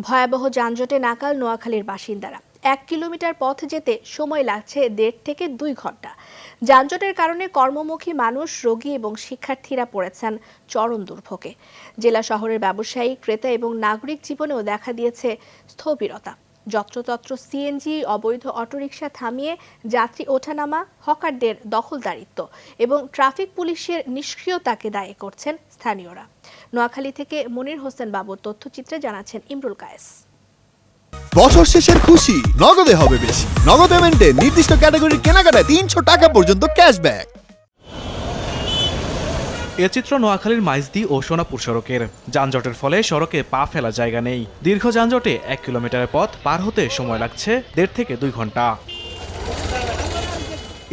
ভয়াবহ যানজটে নাকাল নোয়াখালীর বাসিন্দারা। এক কিলোমিটার পথ যেতে সময় লাগছে দেড় থেকে দুই ঘণ্টা। যানজটের কারণে কর্মমুখী মানুষ, রোগী এবং শিক্ষার্থীরা পড়েছেন চরম দুর্ভোগে। জেলা শহরের ব্যবসায়ী, ক্রেতা এবং নাগরিক জীবনেও দেখা দিয়েছে স্থবিরতা। যত্রতত্র সিএনজি অবৈধ অটোরিকশা থামিয়ে যাত্রী ওঠানামা, হকারদের দখলদারিত্ব এবং ট্রাফিক পুলিশের নিষ্ক্রিয়তাকে দায়ী করছেন স্থানীয়রা। নোয়াখালী থেকে মনির হোসেন বাবুর তথ্যচিত্রে জানাচ্ছেন ইমরুল কায়েস। বছর শেষের খুশি, নগদে হবে বেশি। নগদ পেমেন্টে নির্দিষ্ট ক্যাটাগরির কেনাকাটায় তিনশো টাকা পর্যন্ত ক্যাশব্যাক এ চিত্র নোয়াখালীর মাইজদি ও সোনাপুর সড়কের। যানজটের ফলে সড়কে পা ফেলা জায়গা নেই। দীর্ঘ যানজটে এক কিলোমিটারের পথ পার হতে সময় লাগছে দেড় থেকে দুই ঘণ্টা।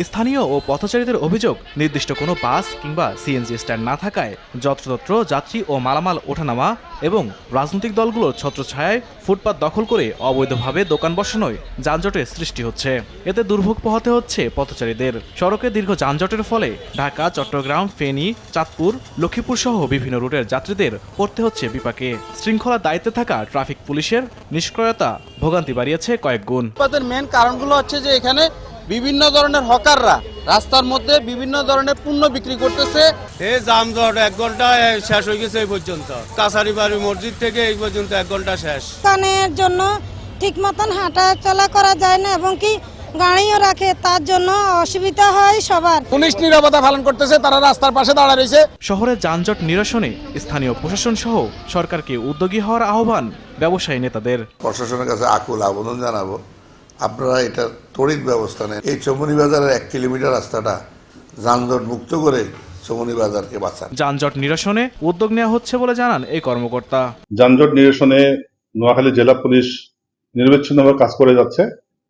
স্থানীয় ও পথচারীদের অভিযোগ, নির্দিষ্ট কোনো বাস কিংবা সিএনজি স্ট্যান্ড না থাকায় যত্রতত্র যাত্রী ও মালামাল ওঠানামা এবং রাজনৈতিক দলগুলোর ছত্রছায়ায় ফুটপাত দখল করে অবৈধভাবে দোকান বসানোয় যানজটের সৃষ্টি হচ্ছে। এতে দুর্ভোগ পোহাতে হচ্ছে পথচারীদের। সড়কে দীর্ঘ যানজটের ফলে ঢাকা, চট্টগ্রাম, ফেনী, চাঁদপুর, লক্ষ্মীপুর সহ বিভিন্ন রুটের যাত্রীদের পড়তে হচ্ছে বিপাকে। শৃঙ্খলার দায়িত্বে থাকা ট্রাফিক পুলিশের নিষ্ক্রিয়তা ভোগান্তি বাড়িয়েছে কয়েক গুণ। মেন কারণগুলো হচ্ছে যে এখানে বিভিন্ন ধরনের হকাররা রাস্তার মধ্যে বিভিন্ন ধরনের পণ্য বিক্রি করতেছে। এই যানজট এক ঘণ্টা শেষ হয়ে গেছে এই পর্যন্ত। কাছারি বাড়ি মসজিদ থেকে এই পর্যন্ত এক ঘণ্টা শেষ। কানের জন্য ঠিক মতন হাঁটা চলা করা যায় না এবং কি গাড়িও রাখে তার জন্য অসুবিধা হয় সবার। পুলিশ নিরাপত্তা পালন করতেছে তারা রাস্তার পাশে দাঁড়া রয়েছে। শহরের যানজট নিরসনে স্থানীয় প্রশাসন সহ সরকারকে উদ্যোগী হওয়ার আহ্বান ব্যবসায়ী নেতাদের। প্রশাসনের কাছে আকুল আবেদন জানাব আপনারা এটা তড়িৎ ব্যবস্থা নেন। এই চমনি বাজারের এক কিলোমিটার রাস্তাটা যানজট মুক্ত করে চমনি বাজারকে বাঁচান। যানজট নিরসনে উদ্যোগ নেওয়া হচ্ছে বলে জানান এই কর্মকর্তা। যানজট নিরসনে নোয়াখালী জেলা পুলিশ নিরবিচ্ছিন্নভাবে কাজ করে যাচ্ছে।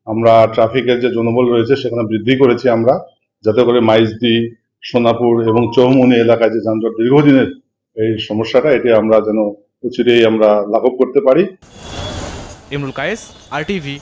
আমরা ট্রাফিকের যে জনবল রয়েছে সেখানে বৃদ্ধি করেছি আমরা যাতে করে মাইজদি সোনাপুর এবং চৌমনি এলাকায় যে যানজট দীর্ঘদিনের এই সমস্যাটা এটি আমরা যেন অচিরেই আমরা লাঘব করতে পারি। Imrul Kayes R TV.